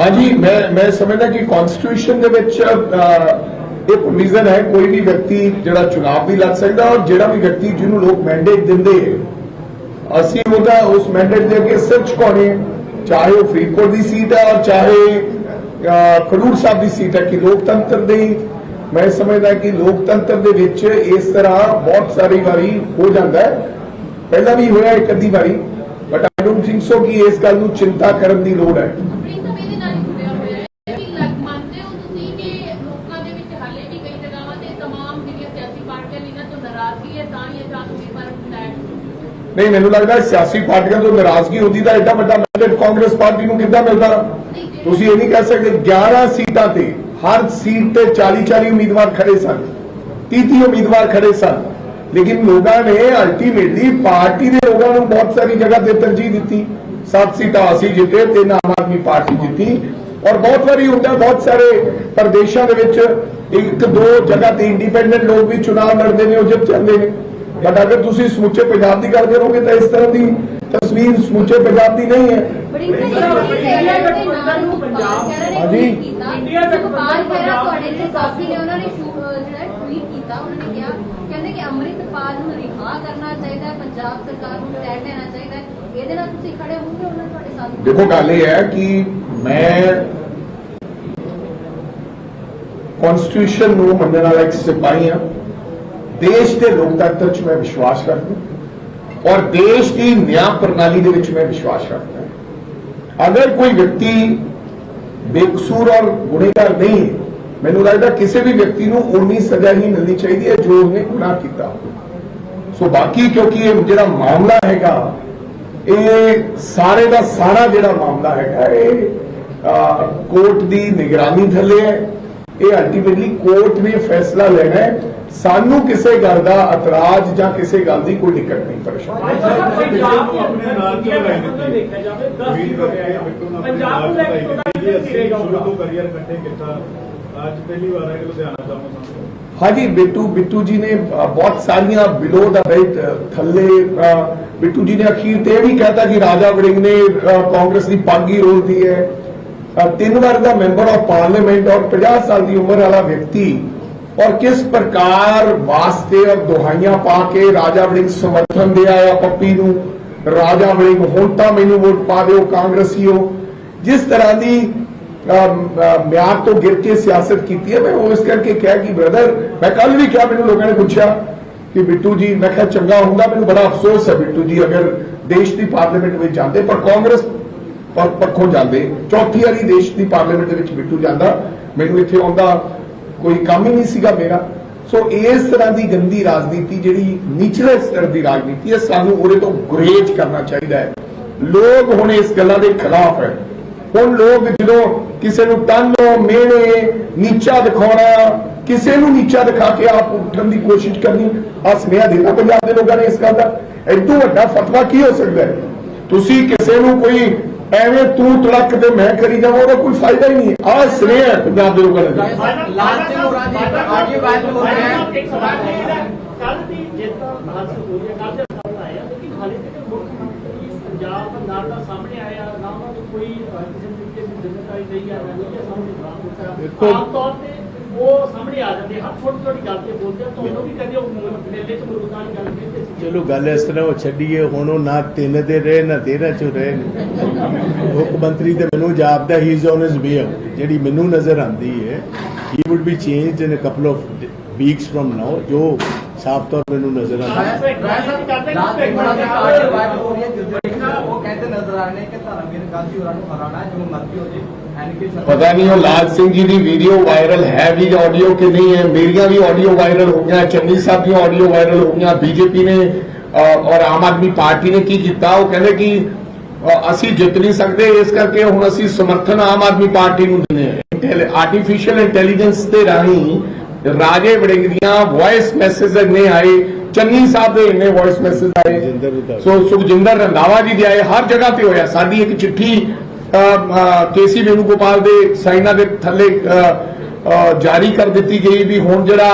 ਹਾਂਜੀ ਮੈਂ ਮੈਂ ਸਮਝਦਾ ਕਿ ਕਨਸਟੀਟਿਊਸ਼ਨ ਦੇ ਵਿੱਚ ਇਹ ਪ੍ਰੋਵੀਜ਼ਨ ਹੈ ਕੋਈ ਵੀ ਵਿਅਕਤੀ ਜਿਹੜਾ ਚੁਣਾਵ ਵੀ ਲੜ ਸਕਦਾ ਔਰ ਜਿਹੜਾ ਵੀ ਵਿਅਕਤੀ ਜਿਹਨੂੰ ਲੋਕ ਮੈਂਡੇਟ ਦਿੰਦੇ ਅਸੀਂ ਉਹਦਾ ਉਸ ਮੈਂਡੇਟ ਦੇ ਅੱਗੇ ਸਿਰ ਝੁਕਾਉਣੇ ਚਾਹੇ ਉਹ ਫਰੀਦਕੋਟ ਦੀ ਸੀਟ ਹੈ ਔਰ ਚਾਹੇ ਅਹ, ਖਡੂਰ ਸਾਹਿਬ ਦੀ ਸੀਟ ਹੈ ਕਿ ਲੋਕਤੰਤਰ ਦੇ। ਮੈਂ ਸਮਝਦਾ ਕਿ ਲੋਕਤੰਤਰ ਦੇ ਵਿੱਚ ਇਸ ਤਰ੍ਹਾਂ ਬਹੁਤ ਸਾਰੀ ਵਾਰੀ ਹੋ ਜਾਂਦਾ ਹੈ। ਪਹਿਲਾਂ ਵੀ ਹੋਇਆ ਇੱਕ ਅੱਧੀ ਵਾਰੀ but I don't think so ਕਿ ਇਸ ਗੱਲ ਨੂੰ ਚਿੰਤਾ ਕਰਨ ਦੀ ਲੋੜ ਹੈ। ਪਾਰਟੀਆਂ ਨੇ ਇਹਨਾਂ ਤੋਂ ਨਾਰਾਜ਼ਗੀ ਹੈ? ਤਾਂ ਹੀ ਇਹ ਚਾਂਸ ਉਮੀਦਵਾਰ ਬਣਾਇਆ ਨਹੀਂ ਮੈਨੂੰ ਲੱਗਦਾ ਸਿਆਸੀ ਪਾਰਟੀਆਂ ਤੋਂ ਨਾਰਾਜ਼ਗੀ ਹੁੰਦੀ ਤਾਂ ਐਡਾ ਵੱਡਾ ਮੈਂਡੇਟ ਕਾਂਗਰਸ ਪਾਰਟੀ ਨੂੰ ਕਿੱਦਾਂ ਮਿਲਦਾ? ਤੁਸੀਂ ਇਹ ਨਹੀਂ ਕਹਿ ਸਕਦੇ 11 ਸੀਟਾਂ ਤੇ ਹਰ ਸੀਟ ਤੇ 40 40 ਉਮੀਦਵਾਰ ਖੜੇ ਸਨ 30 30 ਉਮੀਦਵਾਰ ਖੜੇ ਸਨ। ਲੇਕਿਨ ਲੋਕਾਂ ਨੇ ਅਲਟੀਮੇਟਲੀ ਪਾਰਟੀ ਦੇ ਲੋਕਾਂ ਨੂੰ ਬਹੁਤ ਸਾਰੀ ਜਗ੍ਹਾ ਤੇ ਤਰਜੀਹ ਦਿੱਤੀ। ਸੱਤ ਸੀਟਾਂ ਅਸੀਂ ਜਿੱਤੇ ਤਿੰਨ ਆਮ ਆਦਮੀ ਪਾਰਟੀ ਜਿੱਤੀ। ਔਰ ਬਹੁਤ ਵਾਰੀ ਹੁੰਦਾ ਬਹੁਤ ਸਾਰੇ ਪ੍ਰਦੇਸ਼ਾਂ ਦੇ ਵਿੱਚ ਇੱਕ ਦੋ ਜਗ੍ਹਾ ਤੇ ਇੰਡੀਪੈਂਡੈਂਟ ਲੋਕ ਵੀ ਚੁਣਾਵ ਲੜਦੇ ਨੇ ਉਹ ਜਿੱਤ ਜਾਂਦੇ ਨੇ। ਬਟ ਅਗਰ ਤੁਸੀਂ ਸਮੁੱਚੇ ਪੰਜਾਬ ਦੀ ਗੱਲ ਕਰੋਗੇ ਤਾਂ ਇਸ ਤਰ੍ਹਾਂ ਦੀ ਤਸਵੀਰ ਸਮੁੱਚੇ ਪੰਜਾਬ ਦੀ ਨਹੀਂ ਹੈ। ਬੜੀ ਹਾਂਜੀ। ਇੰਡੀਆ ਤੱਕ ਪਾਲ ਖੈਰਾ ਤੁਹਾਡੇ ਦੇ ਸਾਥੀ ਨੇ ਉਹਨਾਂ ਨੇ ਸ਼ੂ- ਅਹ ਜਿਹੜਾ ਟਵੀਟ ਕੀਤਾ। ਉਹਨਾਂ ਨੇ ਕਿਹਾ ਕਹਿੰਦੇ ਕਿ ਅੰਮ੍ਰਿਤਪਾਲ ਨੂੰ ਰਿਹਾ ਕਰਨਾ ਚਾਹੀਦਾ ਹੈ ਪੰਜਾਬ ਸਰਕਾਰ ਨੂੰ ਸਟੈਂਡ ਲੈਣਾ ਚਾਹੀਦਾ ਹੈ। ਇਹਦੇ ਨਾਲ ਤੁਸੀਂ ਖੜੇ ਹੋਵੋਗੇ ਉਹਨਾਂ ਤੁਹਾਡੇ ਸਾਥ? ਦੇਖੋ, ਗੱਲ ਇਹ ਹੈ ਕਿ ਮੈਂ ਕਨਸਟੀਟਿਊਸ਼ਨ ਨੂੰ ਮੰਨਣ ਵਾਲਾ ਇੱਕ ਸਿਪਾਹੀ ਹਾਂ। ਦੇਸ਼ ਦੇ ਲੋਕਤੰਤਰ 'ਚ ਮੈਂ ਵਿਸ਼ਵਾਸ ਕਰਦਾ ਔਰ ਦੇਸ਼ ਦੀ ਨਿਆਂ ਪ੍ਰਣਾਲੀ ਦੇ ਵਿੱਚ ਮੈਂ ਵਿਸ਼ਵਾਸ ਰੱਖਦਾ ਅਗਰ ਕੋਈ ਵਿਅਕਤੀ ਬੇਕਸੂਰ ਔਰ ਗੁਨੇਗਾਰ ਨਹੀਂ ਹੈ, ਮੈਨੂੰ ਲੱਗਦਾ ਕਿਸੇ ਵੀ ਵਿਅਕਤੀ ਨੂੰ ਉਨੀ ਸਜ਼ਾ ਹੀ ਮਿਲਣੀ ਚਾਹੀਦੀ ਹੈ ਜੋ ਉਹਨੇ ਗੁਨਾਹ ਕੀਤਾ। ਸੋ ਬਾਕੀ ਕਿਉਂਕਿ ਇਹ ਜਿਹੜਾ ਮਾਮਲਾ ਹੈਗਾ ਇਹ ਸਾਰੇ ਦਾ ਸਾਰਾ ਜਿਹੜਾ ਮਾਮਲਾ ਹੈਗਾ ਇਹ ਕੋਰਟ ਦੀ ਨਿਗਰਾਨੀ ਥੱਲੇ ਹੈ। ਇਹ ਅਲਟੀਮੇਟਲੀ ਕੋਰਟ ਨੇ ਫੈਸਲਾ ਲੈਣਾ ਹੈ। ਸਾਨੂੰ ਕਿਸੇ ਗੱਲ ਦਾ ਇਤਰਾਜ਼ ਜਾਂ ਕਿਸੇ ਗੱਲ ਦੀ ਕੋਈ ਦਿੱਕਤ ਨਹੀਂ ਪਰੇਸ਼ਾਨੀ ਪੰਜਾਬ ਨੂੰ ਆਪਣੇ ਨਾਲ ਚ ਲਗਾਈ ਦਿੱਤੀ ਦੇਖਿਆ ਜਾਵੇ 10 ਉਮੀਦ ਹੋ ਕਰਕੇ ਗਿਆ ਬਿੱਟੂ ਨੂੰ ਪੰਜਾਬ ਨੂੰ ਲੈ ਕੇ ਥੋੜਾ ਅੱਜ ਪਹਿਲੀ ਵਾਰ ਹੈ ਕਿ ਲੁਧਿਆਣਾ ਜਾਵਾਂ ਹਾਂਜੀ, ਬਿੱਟੂ ਬਿੱਟੂ ਜੀ ਨੇ ਬਹੁਤ ਸਾਰੀਆਂ ਬਿਲੋ ਦਾ ਬੈਲਟ ਥੱਲੇ ਬਿੱਟੂ ਜੀ ਨੇ ਅਖੀਰ ਤੇ ਇਹ ਵੀ ਕਹਿਤਾ ਕਿ ਰਾਜਾ ਵੜਿੰਗ ਨੇ ਕਾਂਗਰਸ ਦੀ ਪਾਗੀ ਰੋਲਦੀ ਹੈ। ਤਿੰਨ ਵਾਰ ਦਾ ਮੈਂਬਰ ਆਫ ਪਾਰਲੀਮੈਂਟ ਔਰ 50 ਸਾਲ ਦੀ ਉਮਰ ਵਾਲਾ ਵਿਅਕਤੀ ਔਰ ਕਿਸ ਪ੍ਰਕਾਰ ਵਾਸਤੇ ਔਰ ਦੁਹਾਈਆਂ ਪਾ ਕੇ ਰਾਜਾ ਵੜਿੰਗ ਸਮਰਥਨ ਦੇ ਆਇਆ ਪੱਪੀ ਨੂੰ? ਰਾਜਾ ਵੜਿੰਗ, ਹੁਣ ਤਾਂ ਮੈਨੂੰ ਵੋਟ ਪਾ ਦਿਓ ਕਾਂਗਰਸੀਓ। ਜਿਸ ਤਰ੍ਹਾਂ ਦੀ ਮਿਆਰ ਤੋਂ ਗਿਰ ਕੇ ਸਿਆਸਤ ਕੀਤੀ ਹੈ। ਮੈਂ ਉਹ ਇਸ ਕਰਕੇ ਕਿਹਾ ਕਿ ਬ੍ਰਦਰ ਮੈਂ ਕੱਲ ਵੀ ਕਿਹਾ, ਮੈਨੂੰ ਲੋਕਾਂ ਨੇ ਪੁੱਛਿਆ ਕਿ ਬਿੱਟੂ ਜੀ, ਮੈਂ ਕਿਹਾ ਚੰਗਾ ਹੁੰਦਾ, ਮੈਨੂੰ ਬੜਾ ਅਫਸੋਸ ਹੈ ਬਿੱਟੂ ਜੀ, ਅਗਰ ਦੇਸ਼ ਦੀ ਪਾਰਲੀਮੈਂਟ ਵਿੱਚ ਜਾਂਦੇ, ਪਰ ਕਾਂਗਰਸ ਪੱਖੋਂ ਜਾਂਦੇ, ਚੌਥੀ ਵਾਰੀ ਦੇਸ਼ ਦੀ ਪਾਰਲੀਮੈਂਟ ਦੇ ਵਿੱਚ ਬਿੱਟੂ ਜਾਂਦਾ, ਮੈਨੂੰ ਇੱਥੇ ਆਉਂਦਾ ਕੋਈ ਕੰਮ ਹੀ ਨਹੀਂ ਸੀਗਾ ਮੇਰਾ। ਸੋ ਇਸ ਤਰ੍ਹਾਂ ਦੀ ਗੰਦੀ ਰਾਜਨੀਤੀ, ਜਿਹੜੀ ਨਿਚਲੇ ਸਤਰ ਦੀ ਰਾਜਨੀਤੀ ਹੈ, ਸਾਨੂੰ ਉਹਦੇ ਤੋਂ ਗੁਰੇਜ਼ ਕਰਨਾ ਚਾਹੀਦਾ ਹੈ। ਲੋਕ ਹੁਣ ਇਸ ਗੱਲਾਂ ਦੇ ਖਿਲਾਫ ਹੈ। ਹੁਣ ਲੋਕ ਜਦੋਂ ਕਿਸੇ ਨੂੰ ਤਾਨੋ ਮੇਣੇ ਨੀਚਾ ਦਿਖਾਉਣਾ ਕਿਸੇ ਨੂੰ ਨੀਚਾ ਦਿਖਾ ਕੇ ਆਪ ਉੱਠਣ ਦੀ ਕੋਸ਼ਿਸ਼ ਕਰਨੀ ਆ ਸੁਨੇਹਾ ਦੇਣਾ ਪੰਜਾਬ ਦੇ ਲੋਕਾਂ ਨੇ ਇਸ ਗੱਲ ਦਾ। ਐਡੂ ਵੱਡਾ ਫਤਵਾ ਕੀ ਹੋ ਸਕਦਾ ਹੈ? ਤੁਸੀਂ ਕਿਸੇ ਨੂੰ ਕੋਈ ਐਵੇਂ ਤੂੰ ਤੜਕ ਤੇ ਮੈਂ ਕਰੀ ਜਾਵਾਂ ਉਹਦਾ ਕੋਈ ਫਾਇਦਾ ਹੀ ਨਹੀਂ ਆ ਸੁਨੇਹਾ ਹੈ ਪੰਜਾਬ ਦੇ ਲੋਕਾਂ ਨੇ ਲਾਲ ਸਿੰਘ ਉਰਾਨੀ ਆਗੇ ਬਾਤ ਹੋ ਰਿਹਾ ਹੈ। ਇਹ ਹੈ ਕੱਲ ਦੀ ਜਿੱਤ ਹਾਸਲ ਹੋਈ ਹੈ ਕੱਲ ਦੇ ਸਾਹਮਣੇ ਆਇਆ ਲੇਕਿਨ ਹਾਲੇ ਤੱਕ ਮੁੱਖ ਮੰਤਰੀ ਪੰਜਾਬ ਦਾ ਨਾ ਤਾਂ ਸਾਹਮਣੇ ਆਇਆ ਨਾ ਉਹਨਾਂ ਨੂੰ ਕੋਈ ਅਹ, ਕਿਸੇ ਤਰੀਕੇ ਦੀ ਜ਼ਿੰਮੇਵਾਰੀ ਨਹੀਂ ਆ ਰਹੀ ਹੈ ਸਾਹਮਣੇ ਬਰਾਮਦ ਦੇਖੋ- ਹੋਇਆ ਆਮ ਤੌਰ ਤੇ ਉਹ ਸਾਹਮਣੇ ਆ ਜਾਂਦੇ ਹਰ ਛੋਟੀ ਛੋਟੀ ਗੱਲ ਤੇ ਬੋਲਦੇ ਆ ਤੁਹਾਨੂੰ ਵੀ ਕਦੇ ਉਹ ਮੇਲੇ ਚ ਮੁਰਗਾਂ ਦੀ ਗੱਲ ਕਹਿੰਦੇ ਸੀ। ਚਲੋ ਗੱਲ ਇਸ ਤਰ੍ਹਾਂ ਉਹ ਛੱਡੀਏ ਹੁਣ ਉਹ ਨਾ ਤਿੰਨ ਦੇ ਰਹੇ ਨਾ ਤੇਰਾਂ ਚ ਰਹੇ। ਮੁੱਖ ਮੰਤਰੀ ਤੇ ਮੈਨੂੰ ਜਾਪਦਾ he is on his way ਜਿਹੜੀ ਮੈਨੂੰ ਨਜ਼ਰ ਆਂਦੀ ਹੈ he would be changed in a couple of weeks from now ਜੋ ਸਾਫ਼ ਤੌਰ ਮੈਨੂੰ ਨਜ਼ਰ ਹੋ। ਵਿੱਚ ਉਹ ਕਹਿੰਦੇ ਨਜ਼ਰ ਆ ਰਹੇ ਨੇ ਕਿ ਧਰਮਵੀਰ ਗਾਂਧੀ ਹੋਰਾਂ ਨੂੰ ਹਰਾਣਾ ਜੋ ਮਰਜ਼ੀ ਹੋ ਜੇ ਐਨਕੇ ਪਤਾ ਨਹੀਂ ਉਹ ਲਾਲ ਸਿੰਘ ਜੀ ਦੀ ਵੀਡੀਓ ਵਾਇਰਲ ਹੈ ਵੀ ਆਡੀਓ ਕਿ ਨਹੀਂ ਹੈ। ਮੇਰੀਆਂ ਵੀ ਆਡੀਓ ਵਾਇਰਲ ਹੋ ਗਈਆਂ, ਚੰਨੀ ਸਾਹਿਬ ਦੀਆਂ ਆਡੀਓ ਵਾਇਰਲ ਹੋ ਗਈਆਂ, ਬੀਜੇਪੀ ਨੇ ਔਰ ਆਮ ਆਦਮੀ ਪਾਰਟੀ ਨੇ ਕੀ ਕੀਤਾ? ਉਹ ਕਹਿੰਦੇ ਕਿ ਅਸੀਂ ਜਿੱਤ ਨਹੀਂ ਸਕਦੇ, ਇਸ ਕਰਕੇ ਹੁਣ ਅਸੀਂ ਸਮਰਥਨ ਆਮ ਆਦਮੀ ਪਾਰਟੀ ਨੂੰ ਦਿੰਦੇ ਆਰਟੀਫੀਸ਼ੀਅਲ ਇੰਟੈਲੀਜੈਂਸ ਦੇ ਰਾਹੀਂ ਰਾਜੇ ਵੜਿੰਗ ਦੀਆਂ ਵੌਇਸ ਮੈਸੇਜ ਨੇ ਆਏ। ਚੰਨੀ ਸਾਹਿਬ ਦੇ ਇੰਨੇ ਵੌਇਸ ਮੈਸੇਜ ਆਏ। ਸੋ ਸੁਖਜਿੰਦਰ ਰੰਧਾਵਾ ਜੀ ਦੇ ਆਏ ਹਰ ਜਗ੍ਹਾ ਤੇ ਹੋਇਆ ਸਾਡੀ ਇੱਕ ਚਿੱਠੀ ਕੇਸੀ ਵੇਣੂਗੋਪਾਲ ਦੇ ਸਾਈਨਾਂ ਦੇ ਥੱਲੇ ਜਾਰੀ ਕਰ ਦਿੱਤੀ ਗਈ ਵੀ ਹੁਣ ਜਿਹੜਾ